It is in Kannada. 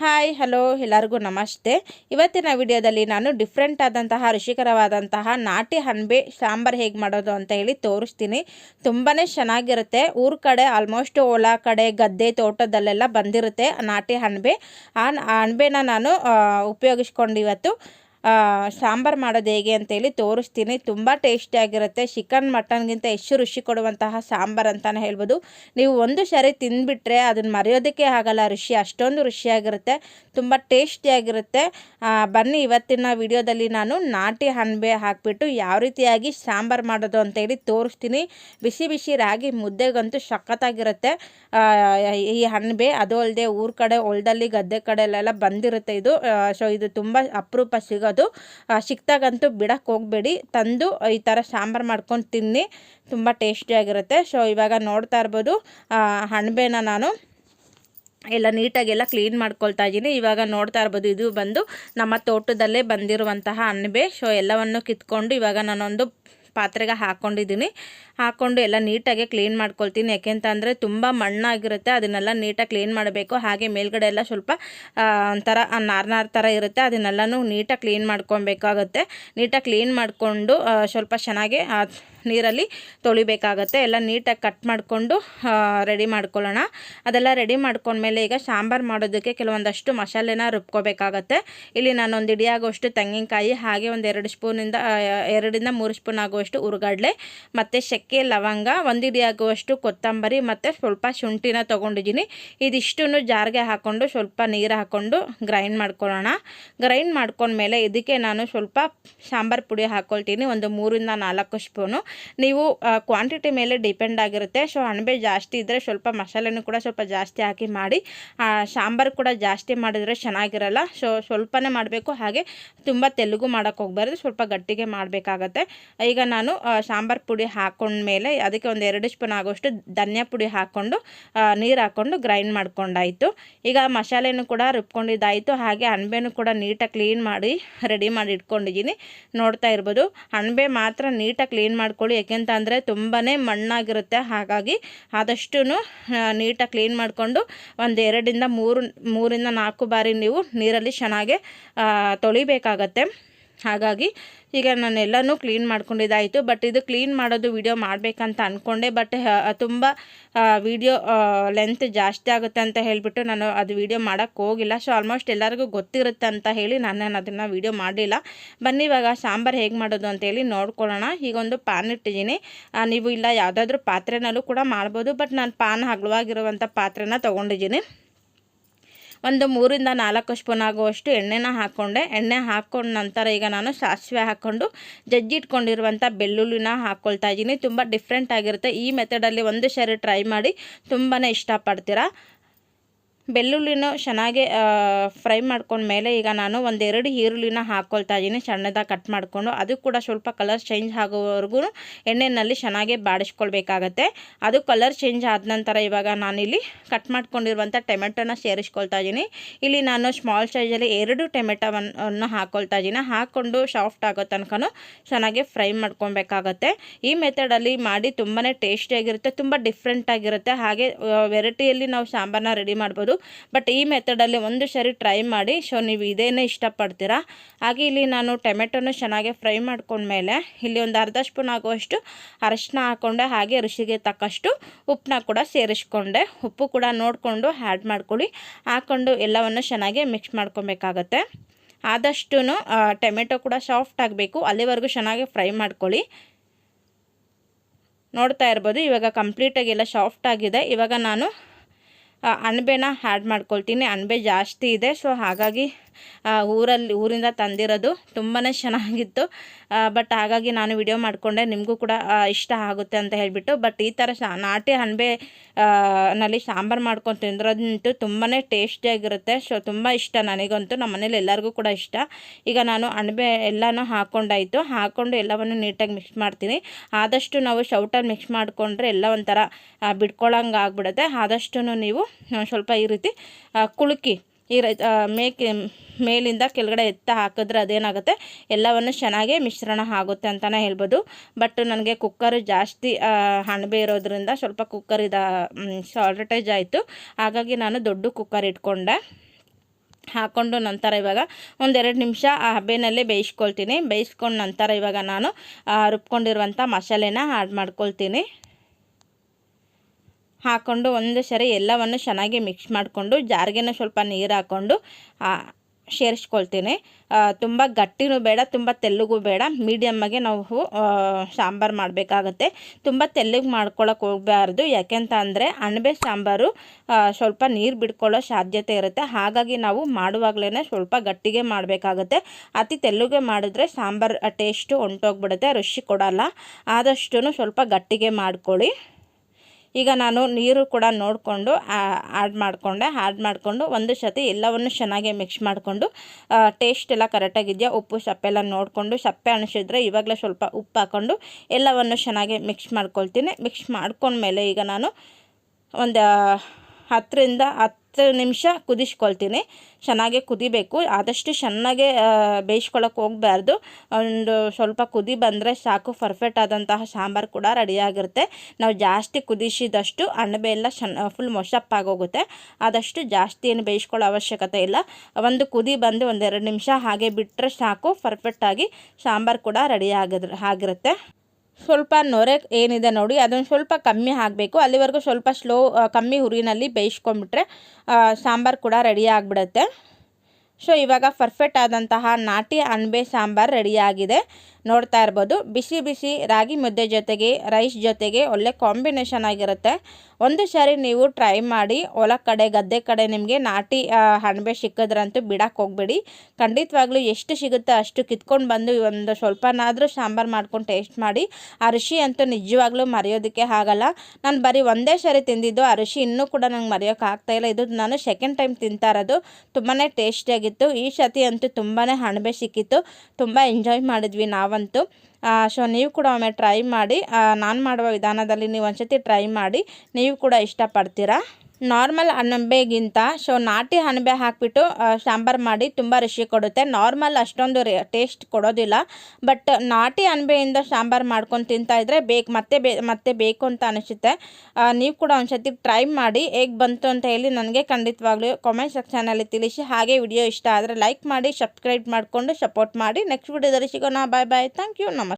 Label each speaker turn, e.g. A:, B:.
A: ಹಾಯ್ ಹಲೋ ಎಲ್ಲರಿಗೂ ನಮಸ್ತೆ. ಇವತ್ತಿನ ವಿಡಿಯೋದಲ್ಲಿ ನಾನು ಡಿಫ್ರೆಂಟ್ ಆದಂತಹ, ರುಚಿಕರವಾದಂತಹ ನಾಟಿ ಹಣ್ಬೆ ಸಾಂಬಾರು ಹೇಗೆ ಮಾಡೋದು ಅಂತ ಹೇಳಿ ತೋರಿಸ್ತೀನಿ. ತುಂಬಾ ಚೆನ್ನಾಗಿರುತ್ತೆ. ಊರ ಕಡೆ ಆಲ್ಮೋಸ್ಟ್ ಹೊಲ ಕಡೆ, ಗದ್ದೆ ತೋಟದಲ್ಲೆಲ್ಲ ಬಂದಿರುತ್ತೆ ನಾಟಿ ಹಣ್ಬೆ ಆ ಹಣ್ಬೆನ ನಾನು ಉಪಯೋಗಿಸ್ಕೊಂಡು ಇವತ್ತು ಸಾಂಬಾರು ಮಾಡೋದು ಹೇಗೆ ಅಂತೇಳಿ ತೋರಿಸ್ತೀನಿ. ತುಂಬ ಟೇಸ್ಟಿಯಾಗಿರುತ್ತೆ ಚಿಕನ್ ಮಟನ್ಗಿಂತ ಹೆಚ್ಚು ರುಚಿ ಕೊಡುವಂತಹ ಸಾಂಬಾರು ಅಂತಲೇ ಹೇಳ್ಬೋದು. ನೀವು ಒಂದು ಸರಿ ತಿಂದುಬಿಟ್ರೆ ಅದನ್ನು ಮರೆಯೋದಕ್ಕೆ ಆಗಲ್ಲ. ರುಚಿ ಅಷ್ಟೊಂದು ರುಚಿಯಾಗಿರುತ್ತೆ. ತುಂಬ ಟೇಸ್ಟಿಯಾಗಿರುತ್ತೆ ಬನ್ನಿ ಇವತ್ತಿನ ವಿಡಿಯೋದಲ್ಲಿ ನಾನು ನಾಟಿ ಹಣ್ಬೆ ಹಾಕಿಬಿಟ್ಟು ಯಾವ ರೀತಿಯಾಗಿ ಸಾಂಬಾರು ಮಾಡೋದು ಅಂತೇಳಿ ತೋರಿಸ್ತೀನಿ. ಬಿಸಿ ಬಿಸಿ ರಾಗಿ ಮುದ್ದೆಗಂತೂ ಸಖತ್ತಾಗಿರುತ್ತೆ. ಈ ಹಣ್ಬೆ ಅದು ಅಲ್ಲದೆ ಊರ ಕಡೆ, ಹೊಲದಲ್ಲಿ ಗದ್ದೆ ಕಡೆಯಲ್ಲೆಲ್ಲ ಬಂದಿರುತ್ತೆ ಇದು. ಸೊ ಇದು ತುಂಬ ಅಪರೂಪ ಸಿಗೋದು ಆ, ಸಿಕ್ತಾಗಂತೂ ಬಿಡಕ್ಕೆ ಹೋಗಬೇಡಿ. ತಂದು ಈ ಥರ ಸಾಂಬಾರು ಮಾಡ್ಕೊಂಡು ತಿನ್ನಿ. ತುಂಬ ಟೇಸ್ಟಿಯಾಗಿರುತ್ತೆ ಸೊ ಇವಾಗ ನೋಡ್ತಾ ಇರ್ಬೋದು ಹಣ್ಬೇನ ನಾನು ಎಲ್ಲ ನೀಟಾಗೆಲ್ಲ ಕ್ಲೀನ್ ಮಾಡ್ಕೊಳ್ತಾ ಇದ್ದೀನಿ. ಇವಾಗ ನೋಡ್ತಾ ಇರ್ಬೋದು ಇದು ಬಂದು ನಮ್ಮ ತೋಟದಲ್ಲೇ ಬಂದಿರುವಂತಹ ಅಣಬೆ ಸೊ ಎಲ್ಲವನ್ನು ಕಿತ್ಕೊಂಡು ಇವಾಗ ನಾನೊಂದು ಪಾತ್ರೆಗೆ ಹಾಕ್ಕೊಂಡಿದ್ದೀನಿ ಹಾಕ್ಕೊಂಡು ಎಲ್ಲ ನೀಟಾಗಿ ಕ್ಲೀನ್ ಮಾಡ್ಕೊಳ್ತೀನಿ. ಯಾಕೆಂತಂದರೆ ತುಂಬ ಮಣ್ಣಾಗಿರುತ್ತೆ. ಅದನ್ನೆಲ್ಲ ನೀಟಾಗಿ ಕ್ಲೀನ್ ಮಾಡಬೇಕು. ಹಾಗೆ ಮೇಲ್ಗಡೆ ಎಲ್ಲ ಸ್ವಲ್ಪ ಒಂಥರ ನಾರ್ನಾರ್ ನಾರ್ ಥರ ಇರುತ್ತೆ. ಅದನ್ನೆಲ್ಲನೂ ನೀಟಾಗಿ ಕ್ಲೀನ್ ಮಾಡ್ಕೊಬೇಕಾಗುತ್ತೆ ನೀಟಾಗಿ ಕ್ಲೀನ್ ಮಾಡಿಕೊಂಡು ಸ್ವಲ್ಪ ಚೆನ್ನಾಗಿ ನೀರಲ್ಲಿ ತೊಳಿಬೇಕಾಗತ್ತೆ. ಎಲ್ಲ ನೀಟಾಗಿ ಕಟ್ ಮಾಡಿಕೊಂಡು ರೆಡಿ ಮಾಡ್ಕೊಳ್ಳೋಣ. ಅದೆಲ್ಲ ರೆಡಿ ಮಾಡ್ಕೊಂಡ್ಮೇಲೆ ಈಗ ಸಾಂಬಾರು ಮಾಡೋದಕ್ಕೆ ಕೆಲವೊಂದಷ್ಟು ಮಸಾಲೆನ ರುಬ್ಕೋಬೇಕಾಗತ್ತೆ. ಇಲ್ಲಿ ನಾನು ಒಂದು ಇಡಿಯಾಗುವಷ್ಟು ತೆಂಗಿನಕಾಯಿ, ಹಾಗೆ ಒಂದು ಎರಡು ಸ್ಪೂನಿಂದ ಎರಡರಿಂದ ಮೂರು ಸ್ಪೂನ್ ಆಗುವಷ್ಟು ಉರುಗಡ್ಲೆ, ಮತ್ತು ಚಕ್ಕೆ ಲವಂಗ, ಒಂದು ಇಡಿಯಾಗುವಷ್ಟು ಕೊತ್ತಂಬರಿ, ಮತ್ತು ಸ್ವಲ್ಪ ಶುಂಠಿನ ತೊಗೊಂಡಿದ್ದೀನಿ. ಇದಿಷ್ಟನ್ನು ಜಾರ್ಗೆ ಹಾಕ್ಕೊಂಡು ಸ್ವಲ್ಪ ನೀರು ಹಾಕ್ಕೊಂಡು ಗ್ರೈಂಡ್ ಮಾಡ್ಕೊಳ್ಳೋಣ. ಗ್ರೈಂಡ್ ಮಾಡ್ಕೊಂಡ್ಮೇಲೆ ಇದಕ್ಕೆ ನಾನು ಸ್ವಲ್ಪ ಸಾಂಬಾರು ಪುಡಿ ಹಾಕ್ಕೊಳ್ತೀನಿ ಒಂದು ಮೂರಿಂದ ನಾಲ್ಕು ಸ್ಪೂನು. ನೀವು ಕ್ವಾಂಟಿಟಿ ಮೇಲೆ ಡಿಪೆಂಡ್ ಆಗಿರುತ್ತೆ. ಸೊ ಅಣಬೆ ಜಾಸ್ತಿ ಇದ್ದರೆ ಸ್ವಲ್ಪ ಮಸಾಲೆನೂ ಕೂಡ ಸ್ವಲ್ಪ ಜಾಸ್ತಿ ಹಾಕಿ ಮಾಡಿ ಸಾಂಬಾರು ಕೂಡ ಜಾಸ್ತಿ ಮಾಡಿದರೆ ಚೆನ್ನಾಗಿರಲ್ಲ. ಸೊ ಸ್ವಲ್ಪನೇ ಮಾಡಬೇಕು. ಹಾಗೆ ತುಂಬ ತೆಲುಗು ಮಾಡೋಕ್ಕೆ ಹೋಗ್ಬಾರ್ದು. ಸ್ವಲ್ಪ ಗಟ್ಟಿಗೆ ಮಾಡಬೇಕಾಗತ್ತೆ. ಈಗ ನಾನು ಸಾಂಬಾರು ಪುಡಿ ಹಾಕೊಂಡ್ಮೇಲೆ ಅದಕ್ಕೆ ಒಂದು ಎರಡು ಸ್ಪೂನ್ ಆಗೋಷ್ಟು ಧನಿಯಾ ಪುಡಿ ಹಾಕ್ಕೊಂಡು ನೀರು ಹಾಕ್ಕೊಂಡು ಗ್ರೈಂಡ್ ಮಾಡ್ಕೊಂಡಾಯಿತು. ಈಗ ಮಸಾಲೆನೂ ಕೂಡ ರುಬ್ಕೊಂಡಿದ್ದಾಯಿತು. ಹಾಗೆ ಅಣಬೆನೂ ಕೂಡ ನೀಟಾಗಿ ಕ್ಲೀನ್ ಮಾಡಿ ರೆಡಿ ಮಾಡಿ ಇಟ್ಕೊಂಡಿದ್ದೀನಿ. ನೋಡ್ತಾ ಇರ್ಬೋದು. ಅಣಬೆ ಮಾತ್ರ ನೀಟಾಗಿ ಕ್ಲೀನ್ ಮಾಡ್ಕೊಳ್ಳಿ. ಯಾಕೆಂತ ಅಂದರೆ ತುಂಬಾ ಮಣ್ಣಾಗಿರುತ್ತೆ. ಹಾಗಾಗಿ ಆದಷ್ಟು ನೀಟಾಗಿ ಕ್ಲೀನ್ ಮಾಡಿಕೊಂಡು ಒಂದು ಎರಡರಿಂದ ಮೂರು, ಮೂರಿಂದ ನಾಲ್ಕು ಬಾರಿ ನೀವು ನೀರಲ್ಲಿ ಚೆನ್ನಾಗೆ ತೊಳಿಬೇಕಾಗತ್ತೆ. ಹಾಗಾಗಿ ಈಗ ನಾನು ಎಲ್ಲನೂ ಕ್ಲೀನ್ ಮಾಡ್ಕೊಂಡಿದ್ದಾಯಿತು. ಬಟ್ ಇದು ಕ್ಲೀನ್ ಮಾಡೋದು ವಿಡಿಯೋ ಮಾಡಬೇಕಂತ ಅಂದ್ಕೊಂಡೆ ಬಟ್ ತುಂಬ ವಿಡಿಯೋ ಲೆಂತ್ ಜಾಸ್ತಿ ಆಗುತ್ತೆ ಅಂತ ಹೇಳಿಬಿಟ್ಟು ನಾನು ಅದು ವಿಡಿಯೋ ಮಾಡೋಕ್ಕೆ ಹೋಗಿಲ್ಲ. ಸೊ ಆಲ್ಮೋಸ್ಟ್ ಎಲ್ಲರಿಗೂ ಗೊತ್ತಿರುತ್ತೆ ಅಂತ ಹೇಳಿ ನಾನು ಅದನ್ನು ವೀಡಿಯೋ ಮಾಡಲಿಲ್ಲ. ಬನ್ನಿ, ಇವಾಗ ಸಾಂಬಾರು ಹೇಗೆ ಮಾಡೋದು ಅಂತೇಳಿ ನೋಡ್ಕೊಳ್ಳೋಣ. ಈಗ ಒಂದು ಪಾನ್ ಇಟ್ಟಿದ್ದೀನಿ. ನೀವು ಇಲ್ಲ ಯಾವುದಾದ್ರೂ ಪಾತ್ರೆನಲ್ಲೂ ಕೂಡ ಮಾಡ್ಬೋದು. ಬಟ್ ನಾನು ಪಾನ್ ಹಗಲವಾಗಿರುವಂಥ ಪಾತ್ರೆನ ತೊಗೊಂಡಿದ್ದೀನಿ. ಒಂದು ಮೂರಿಂದ ನಾಲ್ಕು ಸ್ಪೂನ್ ಆಗುವಷ್ಟು ಎಣ್ಣೆನ ಹಾಕ್ಕೊಂಡೆ ಎಣ್ಣೆ ಹಾಕ್ಕೊಂಡ ನಂತರ ಈಗ ನಾನು ಸಾಸಿವೆ ಹಾಕ್ಕೊಂಡು ಜಜ್ಜಿಟ್ಕೊಂಡಿರುವಂಥ ಬೆಳ್ಳುಳ್ಳಿನ ಹಾಕ್ಕೊಳ್ತಾ ಇದ್ದೀನಿ. ತುಂಬ ಡಿಫ್ರೆಂಟ್ ಆಗಿರುತ್ತೆ. ಈ ಮೆಥಡಲ್ಲಿ ಒಂದು ಸರಿ ಟ್ರೈ ಮಾಡಿ ತುಂಬಾ ಇಷ್ಟಪಡ್ತೀರಾ? ಬೆಳ್ಳುಳ್ಳಿನ ಚೆನ್ನಾಗಿ ಫ್ರೈ ಮಾಡ್ಕೊಂಡ್ಮೇಲೆ ಈಗ ನಾನು ಒಂದೆರಡು ಈರುಳ್ಳಿನ ಹಾಕ್ಕೊಳ್ತಾ ಇದ್ದೀನಿ. ಸಣ್ಣದಾಗಿ ಕಟ್ ಮಾಡಿಕೊಂಡು ಅದು ಕೂಡ ಸ್ವಲ್ಪ ಕಲರ್ ಚೇಂಜ್ ಆಗೋವರೆಗೂ ಎಣ್ಣೆಯಲ್ಲಿ ಚೆನ್ನಾಗಿ ಬಾಡಿಸ್ಕೊಳ್ಬೇಕಾಗತ್ತೆ. ಅದು ಕಲರ್ ಚೇಂಜ್ ಆದ ನಂತರ ಇವಾಗ ನಾನಿಲ್ಲಿ ಕಟ್ ಮಾಡ್ಕೊಂಡಿರುವಂಥ ಟೊಮೆಟೊನ ಸೇರಿಸ್ಕೊಳ್ತಾ ಇದ್ದೀನಿ. ಇಲ್ಲಿ ನಾನು ಸ್ಮಾಲ್ ಸೈಜಲ್ಲಿ ಎರಡು ಟೊಮೆಟೊವನ್ನು ಹಾಕ್ಕೊಳ್ತಾ ಇದ್ದೀನಿ. ಹಾಕ್ಕೊಂಡು ಸಾಫ್ಟ್ ಆಗೋ ತನಕನೂ ಚೆನ್ನಾಗಿ ಫ್ರೈ ಮಾಡ್ಕೊಬೇಕಾಗತ್ತೆ ಈ ಮೆಥಡಲ್ಲಿ ಮಾಡಿ ತುಂಬಾ ಟೇಸ್ಟಿಯಾಗಿರುತ್ತೆ, ತುಂಬ ಡಿಫ್ರೆಂಟಾಗಿರುತ್ತೆ. ಹಾಗೆ ವೆರೈಟಿಯಲ್ಲಿ ನಾವು ಸಾಂಬಾರನ್ನ ರೆಡಿ ಮಾಡ್ಬೋದು. ಬಟ್ ಈ ಮೆಥಡಲ್ಲಿ ಒಂದು ಸರಿ ಟ್ರೈ ಮಾಡಿ ಸೊ ನೀವು ಇದೇನೇ ಇಷ್ಟಪಡ್ತೀರಾ? ಹಾಗೆ ಇಲ್ಲಿ ನಾನು ಟೊಮೆಟೊನು ಚೆನ್ನಾಗಿ ಫ್ರೈ ಮಾಡ್ಕೊಂಡ್ಮೇಲೆ, ಇಲ್ಲಿ ಒಂದು ಅರ್ಧ ಸ್ಪೂನ್ ಆಗುವಷ್ಟು ಅರಶಿನ ಹಾಕ್ಕೊಂಡೆ ಹಾಗೆ ರುಚಿಗೆ ತಕ್ಕಷ್ಟು ಉಪ್ಪನ್ನ ಕೂಡ ಸೇರಿಸ್ಕೊಂಡೆ. ಉಪ್ಪು ಕೂಡ ನೋಡಿಕೊಂಡು ಆ್ಯಡ್ ಮಾಡ್ಕೊಳ್ಳಿ. ಹಾಕ್ಕೊಂಡು ಎಲ್ಲವನ್ನು ಚೆನ್ನಾಗಿ ಮಿಕ್ಸ್ ಮಾಡ್ಕೊಬೇಕಾಗತ್ತೆ. ಆದಷ್ಟು ಟೊಮೆಟೊ ಕೂಡ ಸಾಫ್ಟ್ ಆಗಬೇಕು. ಅಲ್ಲಿವರೆಗೂ ಚೆನ್ನಾಗಿ ಫ್ರೈ ಮಾಡ್ಕೊಳ್ಳಿ. ನೋಡ್ತಾ ಇರ್ಬೋದು, ಇವಾಗ ಕಂಪ್ಲೀಟಾಗಿ ಎಲ್ಲ ಸಾಫ್ಟ್ ಆಗಿದೆ. ಇವಾಗ ನಾನು ಅಣಬೆನ ಆ್ಯಡ್ ಮಾಡ್ಕೊಳ್ತೀನಿ. ಅಣಬೆ ಜಾಸ್ತಿ ಇದೆ ಸೊ ಹಾಗಾಗಿ ಊರಲ್ಲಿ ಊರಿಂದ ತಂದಿರೋದು ತುಂಬಾ ಚೆನ್ನಾಗಿತ್ತು. ಬಟ್ ಹಾಗಾಗಿ ನಾನು ವಿಡಿಯೋ ಮಾಡಿಕೊಂಡೆ. ನಿಮಗೂ ಕೂಡ ಇಷ್ಟ ಆಗುತ್ತೆ ಅಂತ ಹೇಳಿಬಿಟ್ಟು. ಬಟ್ ಈ ಥರ ನಾಟಿ ಅಣಬೆ ನಲ್ಲಿ ಸಾಂಬಾರು ಮಾಡ್ಕೊಂಡು ತಿಂದ್ರಂತೂ ತುಂಬಾ ಟೇಸ್ಟಿಯಾಗಿರುತ್ತೆ ಸೊ ತುಂಬ ಇಷ್ಟ ನನಗಂತೂ. ನಮ್ಮ ಮನೇಲಿ ಎಲ್ಲರಿಗೂ ಕೂಡ ಇಷ್ಟ. ಈಗ ನಾನು ಅಣಬೆ ಎಲ್ಲನೂ ಹಾಕ್ಕೊಂಡಾಯಿತು ಹಾಕ್ಕೊಂಡು ಎಲ್ಲವನ್ನು ನೀಟಾಗಿ ಮಿಕ್ಸ್ ಮಾಡ್ತೀನಿ. ಆದಷ್ಟು ನಾವು ಶೌಟಲ್ಲಿ ಮಿಕ್ಸ್ ಮಾಡಿಕೊಂಡ್ರೆ ಎಲ್ಲ ಒಂಥರ ಬಿಟ್ಕೊಳ್ಳೋಂಗೆ ಆಗ್ಬಿಡುತ್ತೆ ಆದಷ್ಟು ನೀವು ಸ್ವಲ್ಪ ಈ ರೀತಿ ಕುಳುಕಿ ಈ ಮೇಕೆ ಮೇಲಿಂದ ಕೆಳಗಡೆ ಎತ್ತ ಹಾಕಿದ್ರೆ ಅದೇನಾಗುತ್ತೆ? ಎಲ್ಲವನ್ನು ಚೆನ್ನಾಗಿ ಮಿಶ್ರಣ ಆಗುತ್ತೆ ಅಂತಲೇ ಹೇಳ್ಬೋದು. ಬಟ್ ನನಗೆ ಕುಕ್ಕರ್ ಜಾಸ್ತಿ ಹಣ್ಬೆ ಇರೋದ್ರಿಂದ ಸ್ವಲ್ಪ ಕುಕ್ಕರ್ ಇದು ಶಾರ್ಟೇಜ್ ಆಯಿತು. ಹಾಗಾಗಿ ನಾನು ದೊಡ್ಡ ಕುಕ್ಕರ್ ಇಟ್ಕೊಂಡೆ. ಹಾಕ್ಕೊಂಡು ನಂತರ ಇವಾಗ ಒಂದೆರಡು ನಿಮಿಷ ಆ ಹಬ್ಬೆನಲ್ಲಿ ಬೇಯಿಸ್ಕೊಳ್ತೀನಿ. ಬೇಯಿಸ್ಕೊಂಡು ನಂತರ ಇವಾಗ ನಾನು ರುಬ್ಕೊಂಡಿರುವಂಥ ಮಸಾಲೆನ ಆ್ಯಡ್ ಮಾಡ್ಕೊಳ್ತೀನಿ. ಹಾಕ್ಕೊಂಡು ಒಂದು ಸರಿ ಎಲ್ಲವನ್ನು ಚೆನ್ನಾಗಿ ಮಿಕ್ಸ್ ಮಾಡಿಕೊಂಡು ಜಾರಿಗೆನ ಸ್ವಲ್ಪ ನೀರು ಹಾಕ್ಕೊಂಡು ಸೇರಿಸ್ಕೊಳ್ತೀನಿ. ತುಂಬ ಗಟ್ಟಿನೂ ಬೇಡ, ತುಂಬ ತೆಲ್ಲಗೂ ಬೇಡ. ಮೀಡಿಯಮ್ಮಾಗೆ ನಾವು ಸಾಂಬಾರು ಮಾಡಬೇಕಾಗತ್ತೆ. ತುಂಬ ತೆಳ್ಳಗೆ ಮಾಡ್ಕೊಳಕ್ಕೆ ಹೋಗಬಾರ್ದು. ಯಾಕೆಂತ ಅಂದರೆ ಅಣಬೆ ಸಾಂಬಾರು ಸ್ವಲ್ಪ ನೀರು ಬಿಡ್ಕೊಳ್ಳೋ ಸಾಧ್ಯತೆ ಇರುತ್ತೆ. ಹಾಗಾಗಿ ನಾವು ಮಾಡುವಾಗಲೇ ಸ್ವಲ್ಪ ಗಟ್ಟಿಗೆ ಮಾಡಬೇಕಾಗತ್ತೆ. ಅತಿ ತೆಳ್ಳಗೆ ಮಾಡಿದ್ರೆ ಸಾಂಬಾರು ಟೇಸ್ಟು ಹೊಂಟೋಗ್ಬಿಡುತ್ತೆ ರುಚಿ ಕೊಡೋಲ್ಲ. ಆದಷ್ಟು ಸ್ವಲ್ಪ ಗಟ್ಟಿಗೆ ಮಾಡ್ಕೊಳ್ಳಿ. ಈಗ ನಾನು ನೀರು ಕೂಡ ನೋಡಿಕೊಂಡು ಆ್ಯಡ್ ಮಾಡಿಕೊಂಡೆ. ಆ್ಯಡ್ ಮಾಡಿಕೊಂಡು ಒಂದು ಸತಿ ಎಲ್ಲವನ್ನು ಚೆನ್ನಾಗಿ ಮಿಕ್ಸ್ ಮಾಡಿಕೊಂಡು ಟೇಸ್ಟ್ ಎಲ್ಲ ಕರೆಕ್ಟಾಗಿದೆಯಾ ಉಪ್ಪು ಸಪ್ಪೆಲ್ಲ ನೋಡಿಕೊಂಡು, ಸಪ್ಪೆ ಅನಿಸಿದ್ರೆ ಇವಾಗಲೇ ಸ್ವಲ್ಪ ಉಪ್ಪು ಹಾಕ್ಕೊಂಡು ಎಲ್ಲವನ್ನು ಚೆನ್ನಾಗಿ ಮಿಕ್ಸ್ ಮಾಡ್ಕೊಳ್ತೀನಿ. ಮಿಕ್ಸ್ ಮಾಡ್ಕೊಂಡ್ಮೇಲೆ ಈಗ ನಾನು ಒಂದು ಹತ್ತರಿಂದ ಹತ್ತು ನಿಮಿಷ ಕುದಿಸ್ಕೊಳ್ತೀನಿ. ಚೆನ್ನಾಗೆ ಕುದಿಬೇಕು. ಆದಷ್ಟು ಚೆನ್ನಾಗೆ ಬೇಯಿಸ್ಕೊಳಕ್ಕೆ ಹೋಗಬಾರ್ದು. ಒಂದು ಸ್ವಲ್ಪ ಕುದಿ ಬಂದರೆ ಸಾಕು. ಪರ್ಫೆಕ್ಟ್ ಆದಂತಹ ಸಾಂಬಾರು ಕೂಡ ರೆಡಿಯಾಗಿರುತ್ತೆ ನಾವು ಜಾಸ್ತಿ ಕುದಿಸಿದಷ್ಟು ಅಣಬೆ ಎಲ್ಲ ಚೆನ್ನ ಫುಲ್ ಮೊಸಪ್ಪಾಗೋಗುತ್ತೆ ಆದಷ್ಟು ಜಾಸ್ತಿ ಏನು ಬೇಯಿಸ್ಕೊಳ್ಳೋ ಅವಶ್ಯಕತೆ ಇಲ್ಲ. ಒಂದು ಕುದಿ ಬಂದು ಒಂದೆರಡು ನಿಮಿಷ ಹಾಗೆ ಬಿಟ್ಟರೆ ಸಾಕು. ಪರ್ಫೆಕ್ಟಾಗಿ ಸಾಂಬಾರು ಕೂಡ ರೆಡಿ ಆಗಿರುತ್ತೆ. ಸ್ವಲ್ಪ ನೊರೆ ಏನಿದೆ ನೋಡಿ ಅದನ್ನು ಸ್ವಲ್ಪ ಕಮ್ಮಿ ಆಗಬೇಕು ಅಲ್ಲಿವರೆಗೂ ಸ್ವಲ್ಪ ಸ್ಲೋ ಕಮ್ಮಿ ಹುರಿನಲ್ಲಿ ಬೇಯಿಸ್ಕೊಂಡ್ಬಿಟ್ರೆ ಸಾಂಬಾರು ಕೂಡ ರೆಡಿ ಆಗಿಬಿಡುತ್ತೆ. ಸೊ ಇವಾಗ ಪರ್ಫೆಕ್ಟ್ ಆದಂತಹ ನಾಟಿ ಅಣಬೆ ಸಾಂಬಾರು ರೆಡಿಯಾಗಿದೆ. ನೋಡ್ತಾ ಇರ್ಬೋದು, ಬಿಸಿ ಬಿಸಿ ರಾಗಿ ಮುದ್ದೆ ಜೊತೆಗೆ ರೈಸ್ ಜೊತೆಗೆ ಒಳ್ಳೆ ಕಾಂಬಿನೇಷನ್ ಆಗಿರುತ್ತೆ. ಒಂದು ಸಾರಿ ನೀವು ಟ್ರೈ ಮಾಡಿ ಹೊಲ ಕಡೆ, ಗದ್ದೆ ಕಡೆ ನಿಮಗೆ ನಾಟಿ ಅಣಬೆ ಸಿಕ್ಕಿದ್ರಂತೂ ಬಿಡಕ್ಕೆ ಹೋಗ್ಬೇಡಿ. ಖಂಡಿತವಾಗ್ಲೂ ಎಷ್ಟು ಸಿಗುತ್ತೆ ಅಷ್ಟು ಕಿತ್ಕೊಂಡು ಬಂದು ಒಂದು ಸ್ವಲ್ಪನಾದರೂ ಸಾಂಬಾರು ಮಾಡ್ಕೊಂಡು ಟೇಸ್ಟ್ ಮಾಡಿ. ಆ ರುಚಿ ಅಂತೂ ನಿಜವಾಗ್ಲೂ ಮರೆಯೋದಕ್ಕೆ ಆಗಲ್ಲ. ನಾನು ಬರೀ ಒಂದೇ ಸಾರಿ ತಿಂದಿದ್ದು, ಆ ರುಚಿ ಇನ್ನೂ ಕೂಡ ನಂಗೆ ಮರೆಯೋಕೆ ಆಗ್ತಾ ಇಲ್ಲ. ಇದು ನಾನು ಸೆಕೆಂಡ್ ಟೈಮ್ ತಿಂತಾ ಇರೋದು. ತುಂಬಾ ಟೇಸ್ಟಿಯಾಗಿತ್ತು ಈ ಸತಿ ಅಂತೂ ತುಂಬಾ ಅಣಬೆ ಸಿಕ್ಕಿತ್ತು. ತುಂಬ ಎಂಜಾಯ್ ಮಾಡಿದ್ವಿ ನಾವಂತೂ. ಸೊ ನೀವು ಕೂಡ ಒಮ್ಮೆ ಟ್ರೈ ಮಾಡಿ ನಾನು ಮಾಡುವ ವಿಧಾನದಲ್ಲಿ ನೀವು ಒಂದ್ಸತಿ ಟ್ರೈ ಮಾಡಿ, ನೀವು ಕೂಡ ಇಷ್ಟಪಡ್ತೀರಾ? ನಾರ್ಮಲ್ ಅಣಬೆಗಿಂತ ಸೊ ನಾಟಿ ಅಣಬೆ ಹಾಕಿಬಿಟ್ಟು ಸಾಂಬಾರು ಮಾಡಿ ತುಂಬ ರುಚಿ ಕೊಡುತ್ತೆ. ನಾರ್ಮಲ್ ಅಷ್ಟೊಂದು ಟೇಸ್ಟ್ ಕೊಡೋದಿಲ್ಲ. ಬಟ್ ನಾಟಿ ಅಣಬೆಯಿಂದ ಸಾಂಬಾರು ಮಾಡ್ಕೊಂಡು ತಿಂತಾ ಇದ್ರೆ ಬೇಕು, ಮತ್ತೆ ಬೇ, ಮತ್ತೆ ಬೇಕು ಅಂತ ಅನಿಸುತ್ತೆ. ನೀವು ಕೂಡ ಒಂದ್ಸತಿ ಟ್ರೈ ಮಾಡಿ, ಹೇಗೆ ಬಂತು ಅಂತ ಹೇಳಿ ನನಗೆ ಖಂಡಿತವಾಗ್ಲೂ ಕಾಮೆಂಟ್ ಸೆಕ್ಷನಲ್ಲಿ ತಿಳಿಸಿ. ಹಾಗೆ ವಿಡಿಯೋ ಇಷ್ಟ ಆದರೆ ಲೈಕ್ ಮಾಡಿ ಸಬ್ಸ್ಕ್ರೈಬ್ ಮಾಡಿಕೊಂಡು ಸಪೋರ್ಟ್ ಮಾಡಿ. ನೆಕ್ಸ್ಟ್ ವಿಡಿಯೋದಲ್ಲಿ ಸಿಗೋಣ. ಬಾಯ್ ಬಾಯ್ ಥ್ಯಾಂಕ್ ಯು